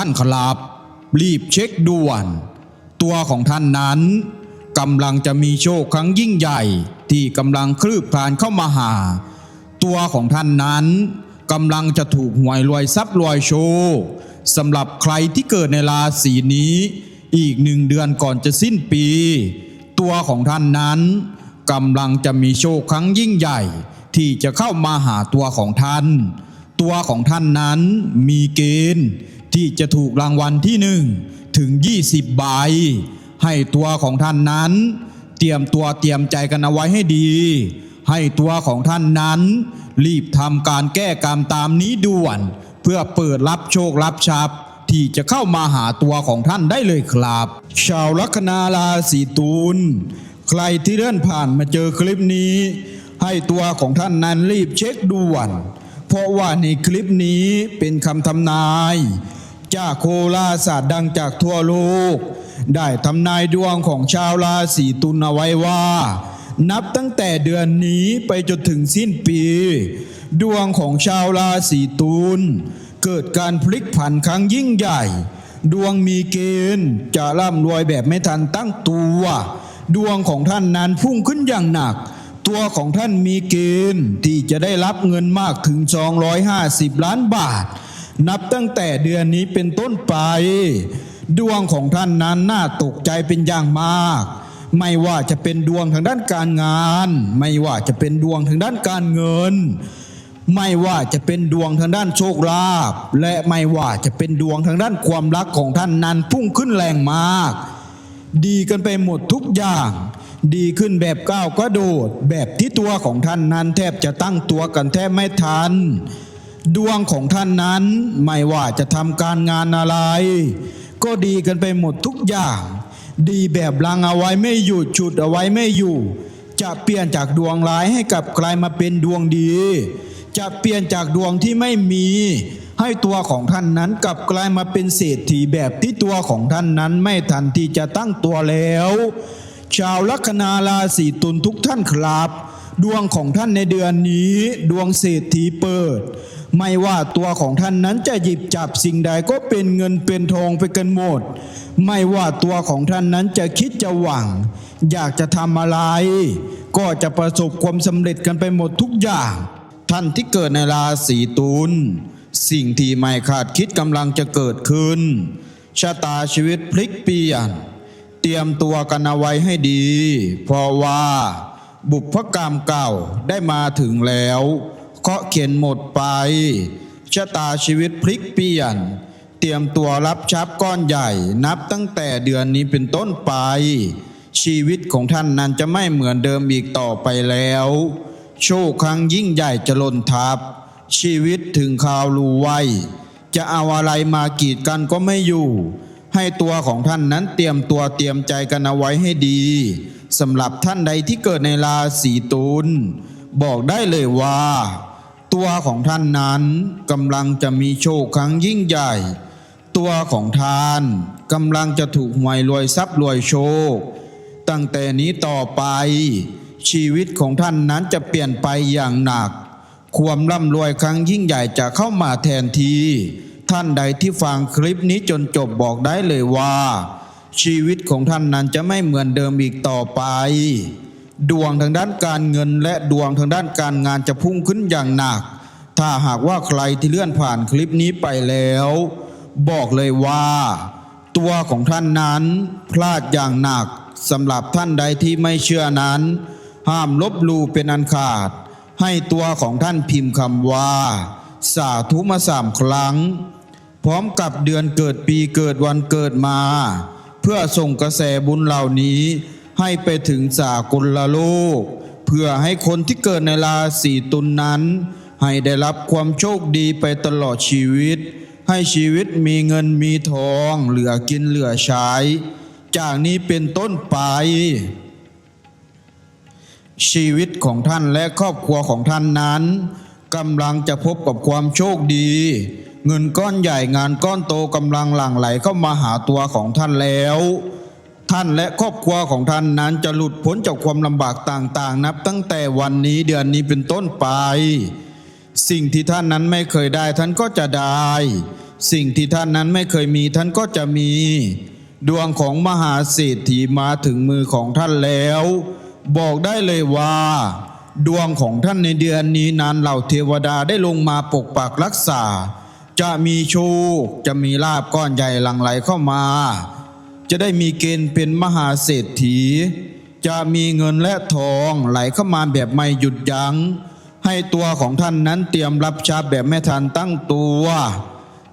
ท่านครับ รีบเช็คด่วน ตัวของท่านนั้นกำลังจะมีโชคครั้งยิ่งใหญ่ที่กำลังคลืบคลานเข้ามาหา ตัวของท่านนั้นกำลังจะถูกหวยรวยทรัพย์รวยโชคสำหรับใครที่เกิดในราศีนี้ อีกหนึ่งเดือนก่อนจะสิ้นปี ตัวของท่านนั้นกำลังจะมีโชคครั้งยิ่งใหญ่ ที่จะเข้ามาหาตัวของท่าน ตัวของท่านนั้นมีเกณฑ์ ที่จะถูกรางวัลที่หนึ่งถึง 20 ใบ ให้ตัวของท่านนั้น เตรียมตัวเตรียมใจกันเอาไว้ให้ดี ให้ตัวของท่านนั้น รีบทำการแก้กรรมตามนี้ด่วน เพื่อเปิดรับโชครับทรัพย์ที่จะเข้ามาหาตัวของท่านได้เลยครับ ชาวลัคนาราศีตุลใครที่เลื่อนผ่านมาเจอคลิปนี้ ให้ตัวของท่านนั้นรีบเช็คด่วน เพราะว่าในคลิปนี้เป็นคำทำนาย จากโคราศาสตร์ดังจากทั่วโลก ได้ทำนายดวงของชาวราศีตุลเอาไว้ว่า นับตั้งแต่เดือนนี้ไปจนถึงสิ้นปี ดวงของชาวราศีตุลเกิดการพลิกผันครั้งยิ่งใหญ่ ดวงมีเกณฑ์จะร่ำรวยแบบไม่ทันตั้งตัว ดวงของท่านนั้นพุ่งขึ้นอย่างหนัก ตัวของท่านมีเกณฑ์ที่จะได้รับเงินมากถึง 250 ล้านบาท นับตั้งแต่เดือนนี้เป็นต้นไป ดวงของท่านนั้นน่าตกใจเป็นอย่างมาก ไม่ว่าจะเป็นดวงทางด้านการงาน ไม่ว่าจะเป็นดวงทางด้านการเงิน ไม่ว่าจะเป็นดวงทางด้านโชคลาภและไม่ว่าจะเป็นดวงทางด้านความรักของท่านนั้นพุ่งขึ้นแรงมาก ดีกันไปหมดทุกอย่างดีขึ้นแบบก้าวกระโดด แบบที่ตัวของท่านนั้นแทบจะตั้งตัวกันแทบไม่ทัน ดวงของท่านนั้นไม่ว่าจะทำการงานอะไร ก็ดีกันไปหมดทุกอย่าง ดีแบบลังเอาไว้ไม่อยู่ฉุดเอาไว้ไม่อยู่ จะเปลี่ยนจากดวงร้ายให้กลับกลายมาเป็นดวงดี จะเปลี่ยนจากดวงที่ไม่มี ให้ตัวของท่านนั้นกลับกลายมาเป็นเศรษฐีแบบที่ตัวของท่านนั้นไม่ทันที่จะตั้งตัวแล้ว ชาวลัคนาราศีตุลทุกท่านครับ ดวงของท่านในเดือนนี้ ดวงเศรษฐีเปิด ไม่ว่าตัวของท่านนั้นจะหยิบจับสิ่งใดก็เป็นเงินเป็นทองไปกันหมด ไม่ว่าตัวของท่านนั้นจะคิดจะหวัง อยากจะทำอะไร ก็จะประสบความสำเร็จกันไปหมดทุกอย่าง ท่านที่เกิดในราศีตุลสิ่งที่ไม่คาดคิดกำลังจะเกิดขึ้นชะตาชีวิตพลิกเปลี่ยน เตรียมตัวกันเอาไว้ให้ดี เพราะว่า บุพกรรมเก่าได้มาถึงแล้วเคาะเขียนหมดไปชะตาชีวิตพลิกเปลี่ยน เตรียมตัวรับชับก้อนใหญ่ นับตั้งแต่เดือนนี้เป็นต้นไป ชีวิตของท่านนั้นจะไม่เหมือนเดิมอีกต่อไปแล้ว โชคครั้งยิ่งใหญ่จะล่นทับ ชีวิตถึงข่าวรู้ไวจะเอาอะไรมากีดกันก็ไม่อยู่ ให้ตัวของท่านนั้นเตรียมตัวเตรียมใจกันเอาไว้ให้ดี สำหรับท่านใดที่เกิดในราศีตุลบอกได้เลยว่า ตัวของท่านนั้นกำลังจะมีโชคครั้งยิ่งใหญ่ ตัวของท่านกำลังจะถูกหวยรวยทรัพย์รวยโชค ตั้งแต่นี้ต่อไป ชีวิตของท่านนั้นจะเปลี่ยนไปอย่างหนัก ความร่ำรวยครั้งยิ่งใหญ่จะเข้ามาแทนทีท่านใดที่ฟังคลิปนี้จนจบบอกได้เลยว่า ชีวิตของท่านนั้นจะไม่เหมือนเดิมอีกต่อไป ดวงทางด้านการเงินและดวงทางด้านการงานจะพุ่งขึ้นอย่างหนัก ถ้าหากว่าใครที่เลื่อนผ่านคลิปนี้ไปแล้ว บอกเลยว่า ตัวของท่านนั้นพลาดอย่างหนักสำหรับท่านใดที่ไม่เชื่อนั้น ห้ามลบลูเป็นอันขาด ให้ตัวของท่านพิมพ์คำว่า สาธุมาสามครั้ง พร้อมกับเดือนเกิดปีเกิดวันเกิดมา พื่อส่งกระแสบุญเหล่านี้ให้ไปถึงสากลโลก เพื่อให้คนที่เกิดในราศีตุลนนั้น ให้ได้รับความโชคดีไปตลอดชีวิต ให้ชีวิตมีเงินมีทองเหลือกินเหลือใช้ จากนี้เป็นต้นไป ชีวิตของท่านและครอบครัวของท่านนั้นกำลังจะพบกับความโชคดี เงินก้อนใหญ่งานก้อนโตกำลังหลั่งไหลเข้ามาหาตัวของท่านแล้ว ท่านและครอบครัวของท่านนั้นจะหลุดพ้นจากความลำบากต่างๆ นับตั้งแต่วันนี้เดือนนี้เป็นต้นไป สิ่งที่ท่านนั้นไม่เคยได้ท่านก็จะได้ สิ่งที่ท่านนั้นไม่เคยมีท่านก็จะมี ดวงของมหาเศรษฐีมาถึงมือของท่านแล้ว บอกได้เลยว่าดวงของท่านในเดือนนี้นั้นเหล่าเทวดาได้ลงมาปกปักรักษา จะมีชคจะมีลาบก้อนใหญ่หลั่งไหลเข้ามา จะได้มีเกณฑ์เป็นมหาเศรษฐี จะมีเงินและทองไหลเข้ามาแบบไม่หยุดยัง้ง ให้ตัวของท่านนั้นเตรียมรับทรัพย์แบบไม่ทันตั้งตัว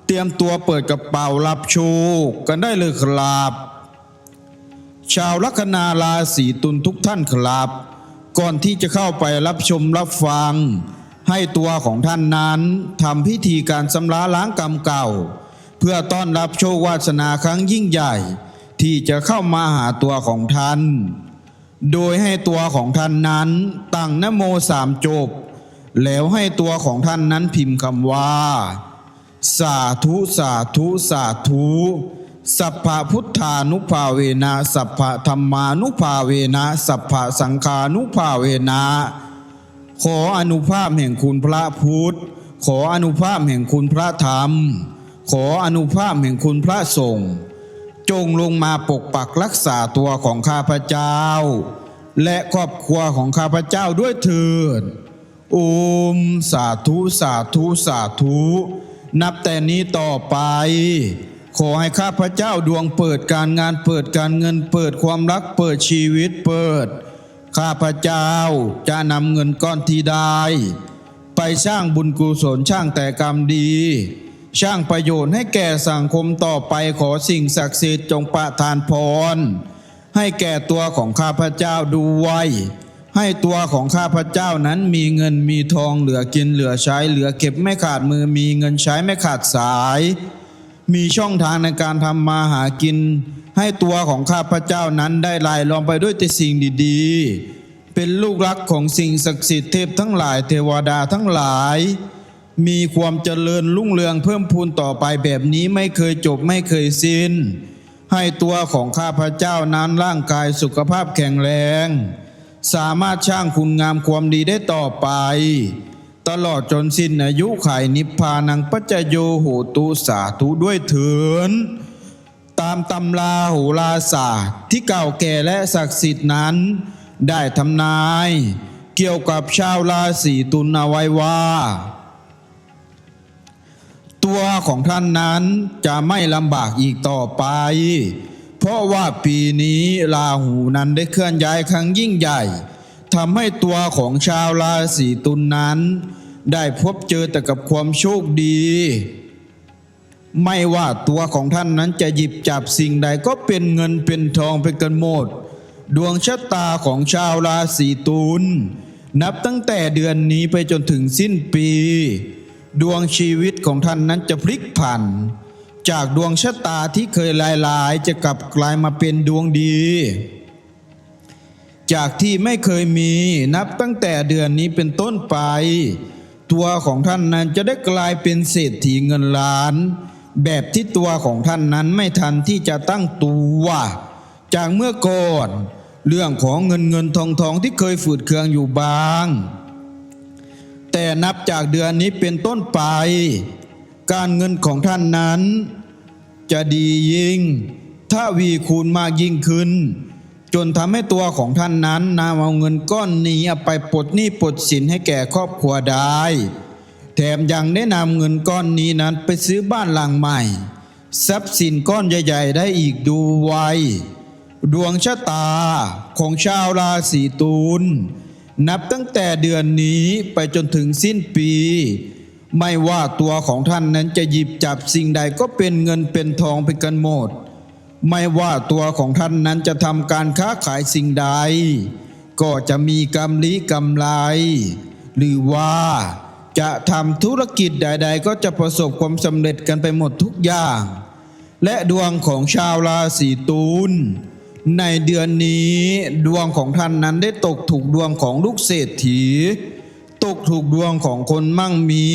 เตรียมตัวเปิดกระเป๋ารับชคกันได้เลยครับชาวลัคนาราศีตุลทุกท่านครับ ก่อนที่จะเข้าไปรับชมรับฟัง ให้ตัวของท่านนั้นทำพิธีการสำระล้างกรรมเก่า เพื่อต้อนรับโชควาสนาครั้งยิ่งใหญ่ ที่จะเข้ามาหาตัวของท่าน โดยให้ตัวของท่านนั้นตั้งนโมสามจบ แล้วให้ตัวของท่านนั้นพิมพ์คำว่า สาธุสาธุสาธุสัพพะพุทธานุภาเวนะสัพพะธรรมานุภาเวนะสัพพะสังฆานุภาเวนะ ขออนุภาพแห่งคุณพระพุทธ ขออนุภาพแห่งคุณพระธรรม ขออนุภาพแห่งคุณพระสงฆ์จงลงมาปกปักรักษาตัวของข้าพเจ้า และครอบครัวของข้าพเจ้าด้วยเถิดโอมสาธุสาธุสาธุ นับแต่นี้ต่อไป ขอให้ข้าพเจ้าดวงเปิดการงานเปิดการเงินเปิดความรักเปิดชีวิตเปิด ข้าพเจ้าจะนำเงินก้อนที่ได้ ไปสร้างบุญกุศลช่างแต่กรรมดี ช่างประโยชน์ให้แก่สังคมต่อไปขอสิ่งศักดิ์สิทธิ์จงประทานพร ให้แก่ตัวของข้าพเจ้าด้วย ให้ตัวของข้าพเจ้านั้นมีเงินมีทองเหลือกินเหลือใช้เหลือเก็บไม่ขาดมือมีเงินใช้ไม่ขาดสาย มีช่องทางในการทำมาหากิน ให้ตัวของข้าพเจ้านั้นได้ลายลองไปด้วยแต่สิ่งดีๆ เป็นลูกรักของสิ่งศักดิ์สิทธิ์เทพทั้งหลายเทวดาทั้งหลาย มีความเจริญรุ่งเรืองเพิ่มพูนต่อไปแบบนี้ไม่เคยจบไม่เคยสิ้น ให้ตัวของข้าพเจ้านั้นร่างกายสุขภาพแข็งแรง สามารถช่างคุณงามความดีได้ต่อไป ตลอดจนสิ้นอายุไขนิพพานังปัจจโยโหตุสาธุด้วยเถินตามตำราโหราศาสตร์ที่เก่าแก่และศักดิ์สิทธิ์นั้น ได้ทำนาย เกี่ยวกับชาวราศีตุลเอาไว้ว่า ตัวของท่านนั้นจะไม่ลำบากอีกต่อไป เพราะว่าปีนี้ราหูนั้นได้เคลื่อนย้ายครั้งยิ่งใหญ่ ทำให้ตัวของชาวราศีตุลนนั้น ได้พบเจอแต่กับความโชคดี ไม่ว่าตัวของท่านนั้นจะหยิบจับสิ่งใดก็เป็นเงินเป็นทองไปกันหมด ดวงชะตาของชาวราศีตุลนับตั้งแต่เดือนนี้ไปจนถึงสิ้นปี ดวงชีวิตของท่านนั้นจะพลิกผัน จากดวงชะตาที่เคยลายๆจะกลับกลายมาเป็นดวงดี จากที่ไม่เคยมีนับตั้งแต่เดือนนี้เป็นต้นไป ตัวของท่านนั้นจะได้กลายเป็นเศรษฐีเงินล้าน แบบที่ตัวของท่านนั้นไม่ทันที่จะตั้งตัวจากเมื่อก่อน เรื่องของเงินเงินทองทองที่เคยฝืดเคืองอยู่บ้าง แต่นับจากเดือนนี้เป็นต้นไป การเงินของท่านนั้น จะดียิ่ง ถ้าวีคูณมากยิ่งขึ้น จนทำให้ตัวของท่านนั้นนำเอาเงินก้อนนี้ไปปลดหนี้ปลดสินให้แก่ครอบครัวได้ แถมยังได้นำเงินก้อนนี้นั้นไปซื้อบ้านหลังใหม่ ทรัพย์สินก้อนใหญ่ ๆ ได้อีกดูไวดวงชะตาของชาวราศีตุลนับตั้งแต่เดือนนี้ไปจนถึงสิ้นปี ไม่ว่าตัวของท่านนั้นจะหยิบจับสิ่งใดก็เป็นเงินเป็นทองไปกันหมด ไม่ว่าตัวของท่านนั้นจะทำการค้าขายสิ่งใด ก็จะมีกำลีกำไร หรือว่าจะทำธุรกิจใด ๆ ก็จะประสบความสำเร็จกันไปหมดทุกอย่าง และดวงของชาวราศีตุลในเดือนนี้ดวงของท่านนั้นได้ตกถูกดวงของลูกเศรษฐี ตกถูกดวงของคนมั่งมี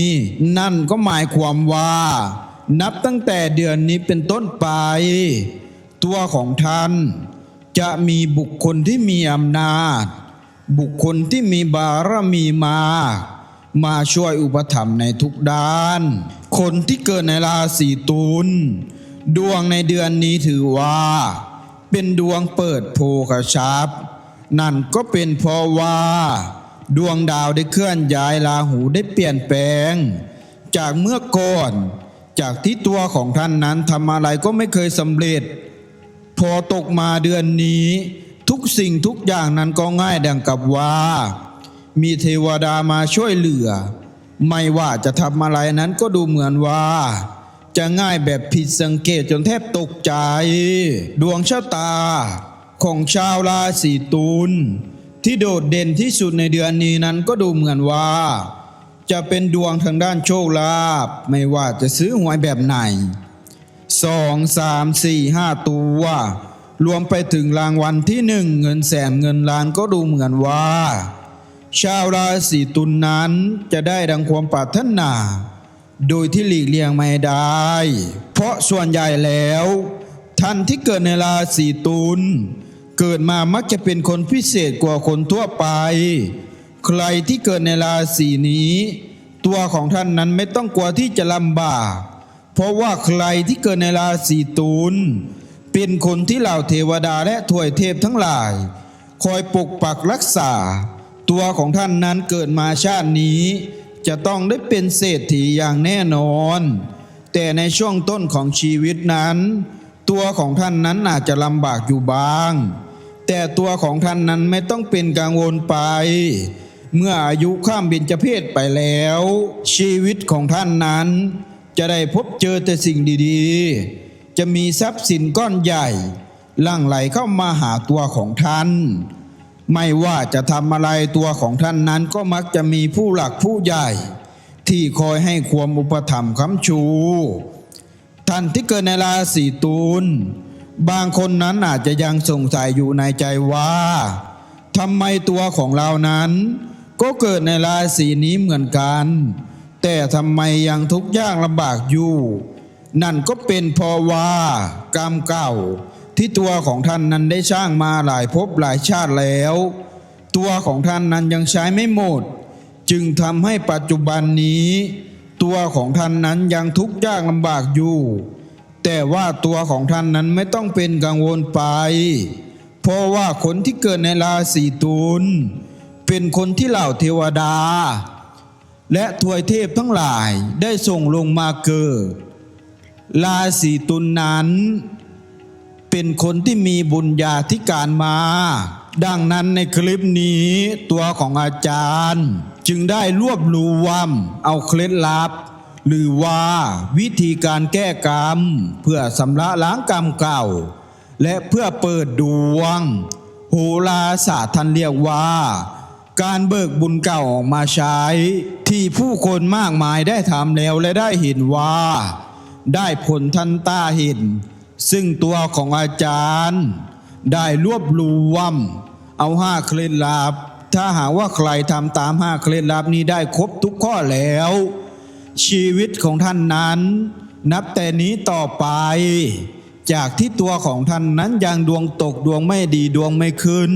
นั่นก็หมายความว่า นับตั้งแต่เดือนนี้เป็นต้นไป ตัวของท่าน จะมีบุคคลที่มีอำนาจ บุคคลที่มีบารมีมากมาช่วยอุปถัมภ์ในทุกด้าน คนที่เกิดในราศีตุลดวงในเดือนนี้ถือว่า เป็นดวงเปิดโภคทรัพย์นั่นก็เป็นเพราะว่า ดวงดาวได้เคลื่อนย้ายราหูได้เปลี่ยนแปลง จากเมื่อก่อน จากที่ตัวของท่านนั้นทำอะไรก็ไม่เคยสำเร็จ พอตกมาเดือนนี้ ทุกสิ่งทุกอย่างนั้นก็ง่ายดังกับว่า มีเทวดามาช่วยเหลือ ไม่ว่าจะทำอะไรนั้นก็ดูเหมือนว่า จะง่ายแบบผิดสังเกตจนแทบตกใจ ดวงชะตาของชาวราศีตุลที่โดดเด่นที่สุดในเดือนนี้นั้นก็ดูเหมือนว่า จะเป็นดวงทางด้านโชคลาภไม่ว่าจะซื้อหวยแบบไหน สองสามสี่ห้าตัวรวมไปถึงรางวัลที่หนึ่งเงินแสนเงินล้านก็ดูเหมือนว่า ชาวราศีตุลนนั้นจะได้ดังความปรารถนา โดยที่หลีกเลี่ยงไม่ได้ เพราะส่วนใหญ่แล้ว ท่านที่เกิดในราศีตุลเกิดมามักจะเป็นคนพิเศษกว่าคนทั่วไป ใครที่เกิดในราศีนี้ ตัวของท่านนั้นไม่ต้องกลัวที่จะลำบาก เพราะว่าใครที่เกิดในราศีตุลเป็นคนที่เหล่าเทวดาและถวยเทพทั้งหลาย คอยปกปักรักษา ตัวของท่านนั้นเกิดมาชาตินี้ จะต้องได้เป็นเศรษฐีอย่างแน่นอน แต่ในช่วงต้นของชีวิตนั้น ตัวของท่านนั้นอาจจะลำบากอยู่บ้าง แต่ตัวของท่านนั้นไม่ต้องเป็นกังวลไป เมื่ออายุข้ามเบญจเพศไปแล้ว ชีวิตของท่านนั้น จะได้พบเจอแต่สิ่งดีๆ จะมีทรัพย์สินก้อนใหญ่ลั่งไหลเข้ามาหาตัวของท่าน ไม่ว่าจะทำอะไรตัวของท่านนั้นก็มักจะมีผู้หลักผู้ใหญ่ ที่คอยให้ความอุปถัมภ์ค้ำชู ท่านที่เกิดในราศีตุลบางคนนั้นอาจจะยังสงสัยอยู่ในใจว่าทำไมตัวของเรานั้น ก็เกิดในราศีนี้เหมือนกัน แต่ทำไมยังทุกข์ยากลำบากอยู่ นั่นก็เป็นเพราะว่ากรรมเก่า ที่ตัวของท่านนั้นได้สร้างมาหลายภพหลายชาติแล้ว ตัวของท่านนั้นยังใช้ไม่หมด จึงทำให้ปัจจุบันนี้ ตัวของท่านนั้นยังทุกข์ยากลำบากอยู่ แต่ว่าตัวของท่านนั้นไม่ต้องเป็นกังวลไป เพราะว่าคนที่เกิดในราศีตุลเป็นคนที่เหล่าเทวดา และทวยเทพทั้งหลายได้ส่งลงมาเกิดราศีตุลนั้น เป็นคนที่มีบุญญาธิการมา ดังนั้นในคลิปนี้ตัวของอาจารย์ จึงได้รวบรวมเอาเคล็ดลับ หรือว่าวิธีการแก้กรรม เพื่อสำระล้างกรรมเก่า และเพื่อเปิดดวงโหราศาสตร์ท่านเรียกว่า การเบิกบุญเก่าออกมาใช้ ที่ผู้คนมากมายได้ทำแล้วและได้เห็นว่า ได้ผลทันตาเห็น ซึ่งตัวของอาจารย์ ได้รวบรวม เอาห้าเคล็ดลับ ถ้าหากว่าใครทำตามห้าเคล็ดลับนี้ได้ครบทุกข้อแล้ว ชีวิตของท่านนั้น นับแต่นี้ต่อไป จากที่ตัวของท่านนั้นยังดวงตกดวงไม่ดีดวงไม่ขึ้น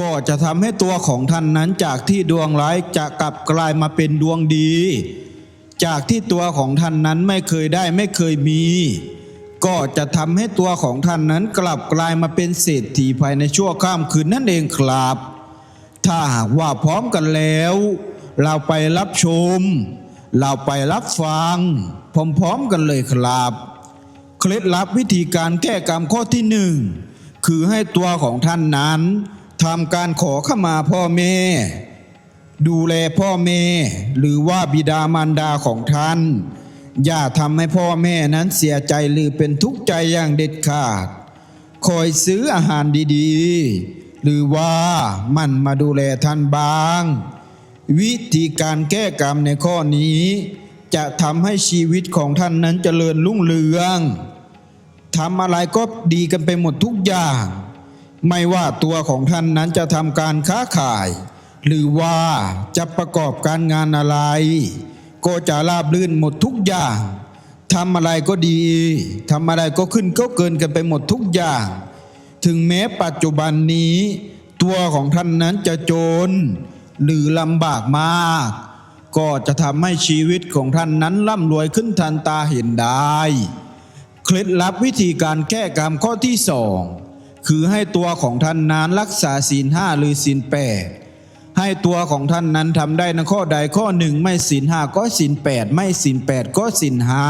ก็จะทำให้ตัวของท่านนั้นจากที่ดวงร้ายจะกลับกลายมาเป็นดวงดี จากที่ตัวของท่านนั้นไม่เคยได้ไม่เคยมี ก็จะทำให้ตัวของท่านนั้นกลับกลายมาเป็นเศรษฐีภายในชั่วข้ามคืนนั่นเองครับ ถ้าหากว่าพร้อมกันแล้ว เราไปรับชม เราไปรับฟังพร้อมๆกันเลยครับ เคล็ดลับวิธีการแก้กรรมข้อที่หนึ่งคือให้ตัวของท่านนั้น ทำการขอขมาพ่อแม่ ดูแลพ่อแม่ หรือว่าบิดามารดาของท่าน อย่าทำให้พ่อแม่นั้นเสียใจหรือเป็นทุกข์ใจอย่างเด็ดขาด คอยซื้ออาหารดีๆ หรือว่ามันมาดูแลท่านบ้าง วิธีการแก้กรรมในข้อนี้ จะทำให้ชีวิตของท่านนั้นเจริญรุ่งเรืองทำอะไรก็ดีกันไปหมดทุกอย่าง ไม่ว่าตัวของท่านนั้นจะทำการค้าขาย หรือว่าจะประกอบการงานอะไร ก็จะราบรื่นหมดทุกอย่างทำอะไรก็ดีทำอะไรก็ขึ้นก็เกินกันไปหมดทุกอย่าง ถึงแม้ปัจจุบันนี้ ตัวของท่านนั้นจะจน หรือลำบากมาก ก็จะทำให้ชีวิตของท่านนั้นร่ำรวยขึ้นทันตาเห็นได้ เคล็ดลับวิธีการแก้กรรมข้อที่สอง คือให้ตัวของท่านนั้นรักษาศีลห้าหรือศีลแปดให้ตัวของท่านนั้นทำได้ในข้อใดข้อหนึ่งไม่ศีลห้าก็ศีลแปดไม่ศีลแปดก็ศีลห้า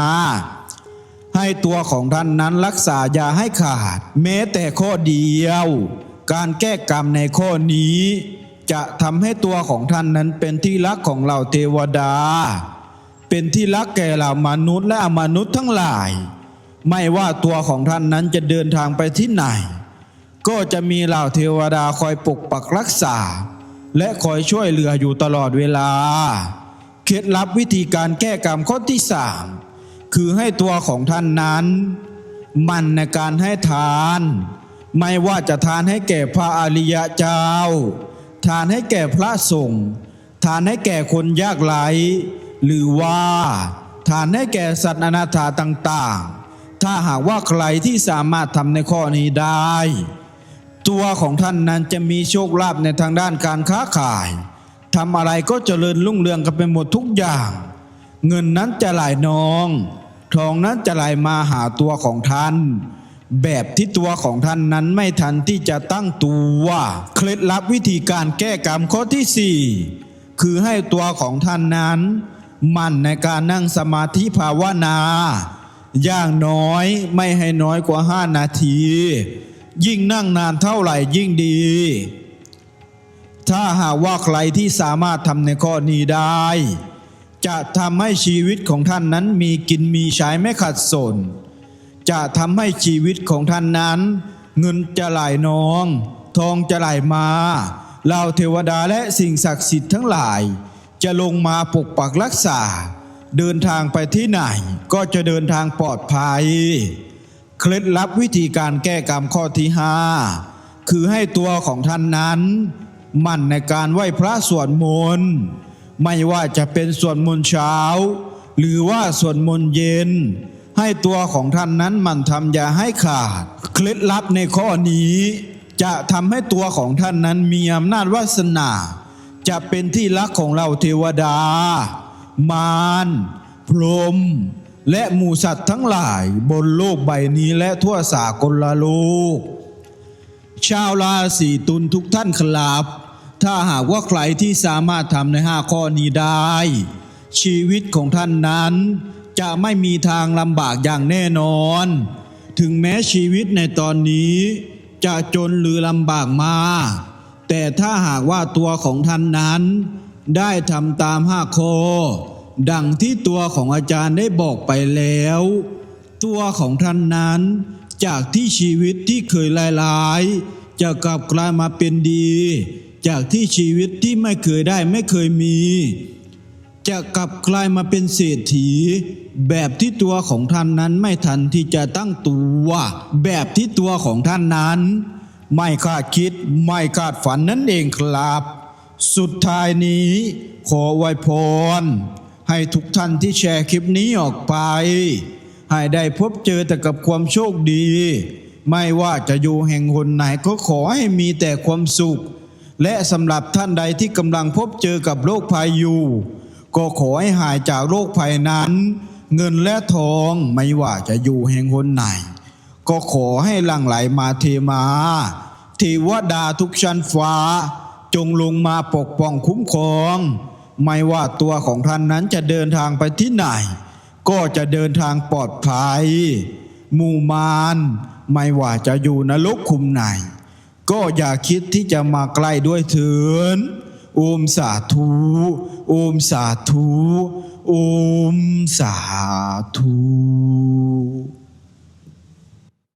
ให้ตัวของท่านนั้นรักษาอย่าให้ขาด แม้แต่ข้อเดียว การแก้กรรมในข้อนี้ จะทำให้ตัวของท่านนั้นเป็นที่รักของเหล่าเทวดา เป็นที่รักแก่เหล่ามนุษย์และอมนุษย์ทั้งหลาย ไม่ว่าตัวของท่านนั้นจะเดินทางไปที่ไหน ก็จะมีเหล่าเทวดาคอยปกปักรักษา และคอยช่วยเหลืออยู่ตลอดเวลา เคล็ดลับวิธีการแก้กรรมข้อที่สามคือให้ตัวของท่านนั้น มันในการให้ทาน ไม่ว่าจะทานให้แก่พระอริยะเจ้า ทานให้แก่พระสงฆ์ทานให้แก่คนยากไร้หรือว่าทานให้แก่สัตว์อนาถาต่างๆ ถ้าหากว่าใครที่สามารถทำในข้อนี้ได้ ตัวของท่านนั้นจะมีโชคลาภในทางด้านการค้าขายทำอะไรก็เจริญรุ่งเรืองกันไปหมดทุกอย่าง เงินนั้นจะไหลนอง ทองนั้นจะไหลมาหาตัวของท่าน แบบที่ตัวของท่านนั้นไม่ทันที่จะตั้งตัวเคล็ดลับวิธีการแก้กรรมข้อที่สี่คือให้ตัวของท่านนั้นมั่นในการนั่งสมาธิภาวนา อย่างน้อยไม่ให้น้อยกว่าห้านาที ยิ่งนั่งนานเท่าไหร่ยิ่งดี ถ้าหากว่าใครที่สามารถทำในข้อนี้ได้ จะทำให้ชีวิตของท่านนั้นมีกินมีใช้ไม่ขัดสน จะทำให้ชีวิตของท่านนั้น เงินจะไหลนอง ทองจะไหลมาเหล่าเทวดาและสิ่งศักดิ์สิทธิ์ทั้งหลาย จะลงมาปกปักรักษา เดินทางไปที่ไหน ก็จะเดินทางปลอดภัย เคล็ดลับวิธีการแก้กรรมข้อที่ห้าคือให้ตัวของท่านนั้นมั่นในการไหว้พระสวดมนต์ไม่ว่าจะเป็นสวดมนต์เช้า หรือว่าสวดมนต์เย็น ให้ตัวของท่านนั้นมันทำอย่าให้ขาด เคล็ดลับในข้อนี้ จะทำให้ตัวของท่านนั้นมีอำนาจวาสนา จะเป็นที่รักของเราเทวดา มารพรหม และหมูสัตว์ทั้งหลายบนโลกใบนี้และทั่วสากลโลก ชาวราศีตุลทุกท่านครับ ถ้าหากว่าใครที่สามารถทำในห้าข้อนี้ได้ ชีวิตของท่านนั้น จะไม่มีทางลำบากอย่างแน่นอน ถึงแม้ชีวิตในตอนนี้ จะจนหรือลำบากมา แต่ถ้าหากว่าตัวของท่านนั้น ได้ทำตามห้าข้อ ดังที่ตัวของอาจารย์ได้บอกไปแล้ว ตัวของท่านนั้น จากที่ชีวิตที่เคยลายๆจะกลับกลายมาเป็นดี จากที่ชีวิตที่ไม่เคยได้ไม่เคยมี จะกลับกลายมาเป็นเศรษฐี แบบที่ตัวของท่านนั้นไม่ทันที่จะตั้งตัวแบบที่ตัวของท่านนั้น ไม่คาดคิดไม่คาดฝันนั่นเองครับ สุดท้ายนี้ขอไวพร ให้ทุกท่านที่แชร์คลิปนี้ออกไป ให้ได้พบเจอแต่กับความโชคดี ไม่ว่าจะอยู่แห่งหนไหนก็ขอให้มีแต่ความสุข และสำหรับท่านใดที่กำลังพบเจอกับโรคภัยอยู่ ก็ขอให้หายจากโรคภัยนั้น เงินและทองไม่ว่าจะอยู่แห่งหนไหน ก็ขอให้หลั่งไหลมาเทมาเทวดาทุกชั้นฟ้า จงลงมาปกป้องคุ้มครอง ไม่ว่าตัวของท่านนั้นจะเดินทางไปที่ไหน ก็จะเดินทางปลอดภัยมูมารไม่ว่าจะอยู่นรกคุมไหน ก็อย่าคิดที่จะมาใกล้ด้วยเถินโอมสาธุโอมสาธุโอมสาธุ